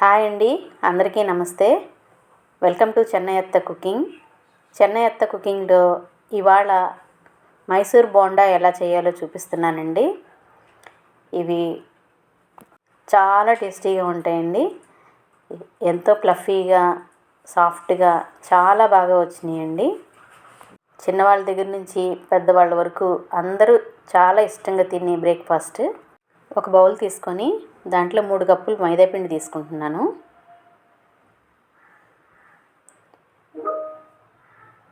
Hi అండి అందరికీ నమస్తే. వెల్కమ్ టు చెన్నై అత్త కుకింగ్. చెన్నై అత్త కుకింగ్లో ఇవాళ మైసూర్ బోండా ఎలా చేయాలో చూపిస్తున్నానండి. ఇవి చాలా టేస్టీగా ఉంటాయండి. ఎంతో ప్లఫీగా సాఫ్ట్గా చాలా బాగా వచ్చినాయండి. చిన్నవాళ్ళ దగ్గర నుంచి పెద్దవాళ్ళ వరకు అందరూ చాలా ఇష్టంగా తినే బ్రేక్ఫాస్ట్. ఒక బౌల్ తీసుకొని దాంట్లో మూడు కప్పులు మైదాపిండి తీసుకుంటున్నాను.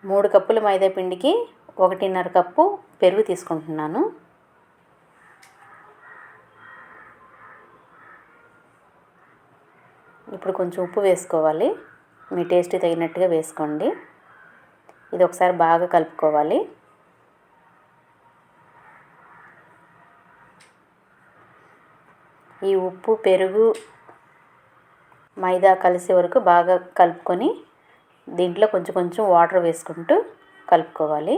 మూడు కప్పుల మైదాపిండికి ఒకటిన్నర కప్పు పెరుగు తీసుకుంటున్నాను. ఇప్పుడు కొంచెం ఉప్పు వేసుకోవాలి. మీ టేస్ట్ తగినట్టుగా వేసుకోండి. ఇది ఒకసారి బాగా కలుపుకోవాలి. ఈ ఉప్పు పెరుగు మైదా కలిసే వరకు బాగా కలుపుకొని దీంట్లో కొంచెం కొంచెం వాటర్ వేసుకుంటూ కలుపుకోవాలి.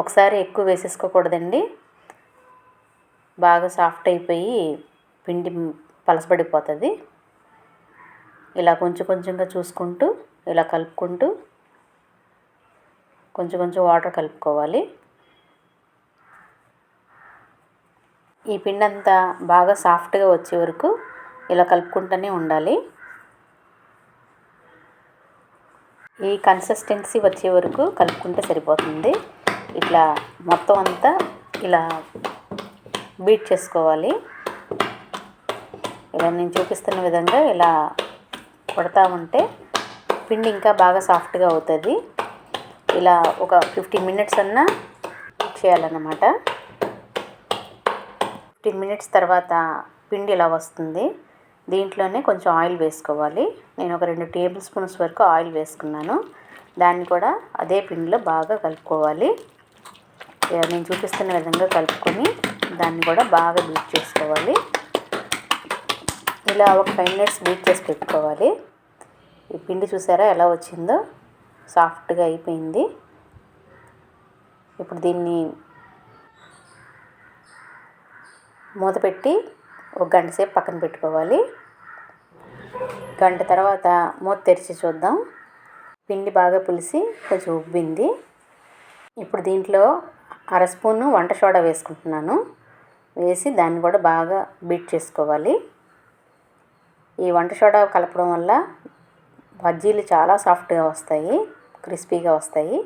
ఒకసారి ఎక్కువ వేసేసుకోకూడదండి. బాగా సాఫ్ట్ అయిపోయి పిండి పలసబడిపోతుంది. ఇలా కొంచెం కొంచెంగా చూసుకుంటూ ఇలా కలుపుకుంటూ కొంచెం కొంచెం వాటర్ కలుపుకోవాలి. ఈ పిండి అంతా బాగా సాఫ్ట్గా వచ్చే వరకు ఇలా కలుపుకుంటూనే ఉండాలి. ఈ కన్సిస్టెన్సీ వచ్చే వరకు కలుపుకుంటే సరిపోతుంది. ఇట్లా మొత్తం అంతా ఇలా బీట్ చేసుకోవాలి. ఇలా నేను చూపిస్తున్న విధంగా ఇలా కొడతా ఉంటే పిండి ఇంకా బాగా సాఫ్ట్గా అవుతుంది. ఇలా ఒక ఫిఫ్టీన్ మినిట్స్ అన్నా చేయాలన్నమాట. ఫిఫ్టీన్ మినిట్స్ తర్వాత పిండి ఇలా వస్తుంది. దీంట్లోనే కొంచెం ఆయిల్ వేసుకోవాలి. నేను ఒక రెండు టేబుల్ స్పూన్స్ వరకు ఆయిల్ వేసుకున్నాను. దాన్ని కూడా అదే పిండిలో బాగా కలుపుకోవాలి. నేను చూపిస్తున్న విధంగా కలుపుకొని దాన్ని కూడా బాగా బీట్ చేసుకోవాలి. ఇలా ఒక ఫైవ్ మినిట్స్ బీట్ చేసి పెట్టుకోవాలి. ఈ పిండి చూసారా ఎలా వచ్చిందో? సాఫ్ట్గా అయిపోయింది. ఇప్పుడు దీన్ని మూత పెట్టి ఒక గంట సేపు పక్కన పెట్టుకోవాలి. గంట తర్వాత మూత తెరిచి చూద్దాం. పిండి బాగా పులిసి కొంచెం ఉబ్బింది. ఇప్పుడు దీంట్లో అర స్పూను వంట సోడా వేసుకుంటున్నాను. వేసి దాన్ని కూడా బాగా బీట్ చేసుకోవాలి. ఈ వంట సోడా కలపడం వల్ల బజ్జీలు చాలా సాఫ్ట్గా వస్తాయి క్రిస్పీగా వస్తాయి.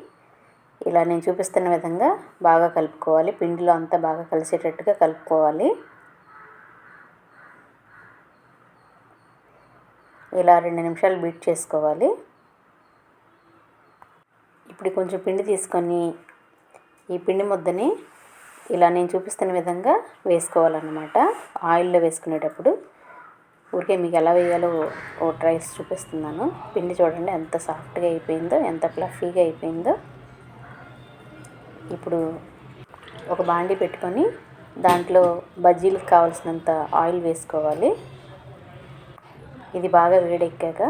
ఇలా నేను చూపిస్తున్న విధంగా బాగా కలుపుకోవాలి. పిండిలో అంతా బాగా కలిసేటట్టుగా కలుపుకోవాలి. ఇలా రెండు నిమిషాలు బీట్ చేసుకోవాలి. ఇప్పుడు కొంచెం పిండి తీసుకొని ఈ పిండి ముద్దని ఇలా నేను చూపిస్తున్న విధంగా వేసుకోవాలన్నమాట. ఆయిల్లో వేసుకునేటప్పుడు. ఊరికే మీకు ఎలా వేయాలో ఓ ట్రైస్ చూపిస్తున్నాను. పిండి చూడండి ఎంత సాఫ్ట్గా అయిపోయిందో ఎంత ఫ్లఫీగా అయిపోయిందో. ఇప్పుడు ఒక బాండి పెట్టుకొని దాంట్లో బజ్జీలకు కావాల్సినంత ఆయిల్ వేసుకోవాలి. ఇది బాగా వేడెక్కాక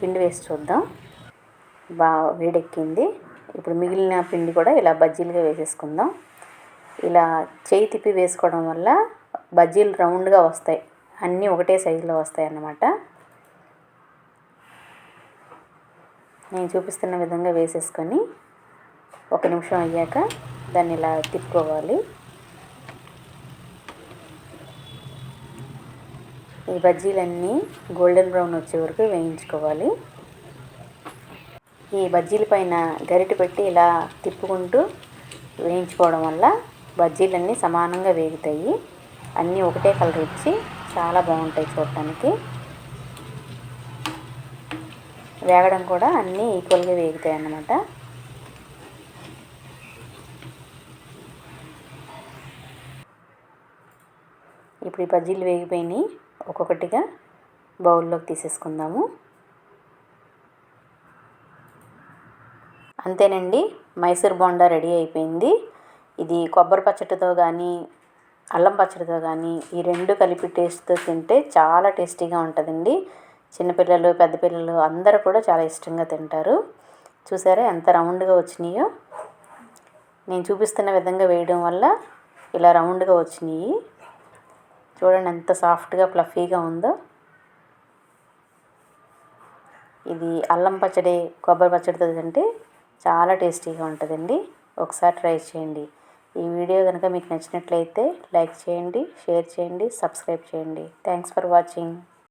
పిండి వేసి చూద్దాం. బాగా వేడెక్కింది. ఇప్పుడు మిగిలిన పిండి కూడా ఇలా బజ్జీలుగా వేసేసుకుందాం. ఇలా చేయి తిప్పి వేసుకోవడం వల్ల బజ్జీలు రౌండ్గా వస్తాయి. అన్నీ ఒకటే సైజులో వస్తాయి అన్నమాట నేను చూపిస్తున్న విధంగా వేసేసుకొని ఒక నిమిషం అయ్యాక దాన్ని ఇలా తిప్పుకోవాలి. ఈ బజ్జీలన్నీ గోల్డెన్ బ్రౌన్ వచ్చే వరకు వేయించుకోవాలి. ఈ బజ్జీల పైన గరిటె పెట్టి ఇలా తిప్పుకుంటూ వేయించుకోవడం వల్ల బజ్జీలన్నీ సమానంగా వేగుతాయి. అన్నీ ఒకటే కలర్ వచ్చి చాలా బాగుంటాయి చూడటానికి. వేగడం కూడా అన్నీ ఈక్వల్గా వేగుతాయి అన్నమాట. ఇప్పుడు ఈ బజ్జీలు వేగిపోయినాయి. ఒక్కొక్కటిగా బౌల్లోకి తీసేసుకుందాము. అంతేనండి మైసూర్ బోండా రెడీ అయిపోయింది. ఇది కొబ్బరి పచ్చడితో కానీ అల్లం పచ్చడితో కానీ ఈ రెండు కలిపి టేస్ట్తో తింటే చాలా టేస్టీగా ఉంటుందండి. చిన్నపిల్లలు పెద్ద పిల్లలు అందరూ కూడా చాలా ఇష్టంగా తింటారు. చూసారా ఎంత రౌండ్గా వచ్చినాయో? నేను చూపిస్తున్న విధంగా వేయడం వల్ల ఇలా రౌండ్గా వచ్చినాయి. చూడండి ఎంత సాఫ్ట్గా ఫ్లఫీగా ఉందో. ఇది అల్లం పచ్చడి కొబ్బరి పచ్చడితో తింటే చాలా టేస్టీగా ఉంటుందండి. ఒకసారి ట్రై చేయండి. ఈ వీడియో కనుక మీకు నచ్చినట్లయితే లైక్ చేయండి షేర్ చేయండి సబ్స్క్రైబ్ చేయండి. Thanks for watching.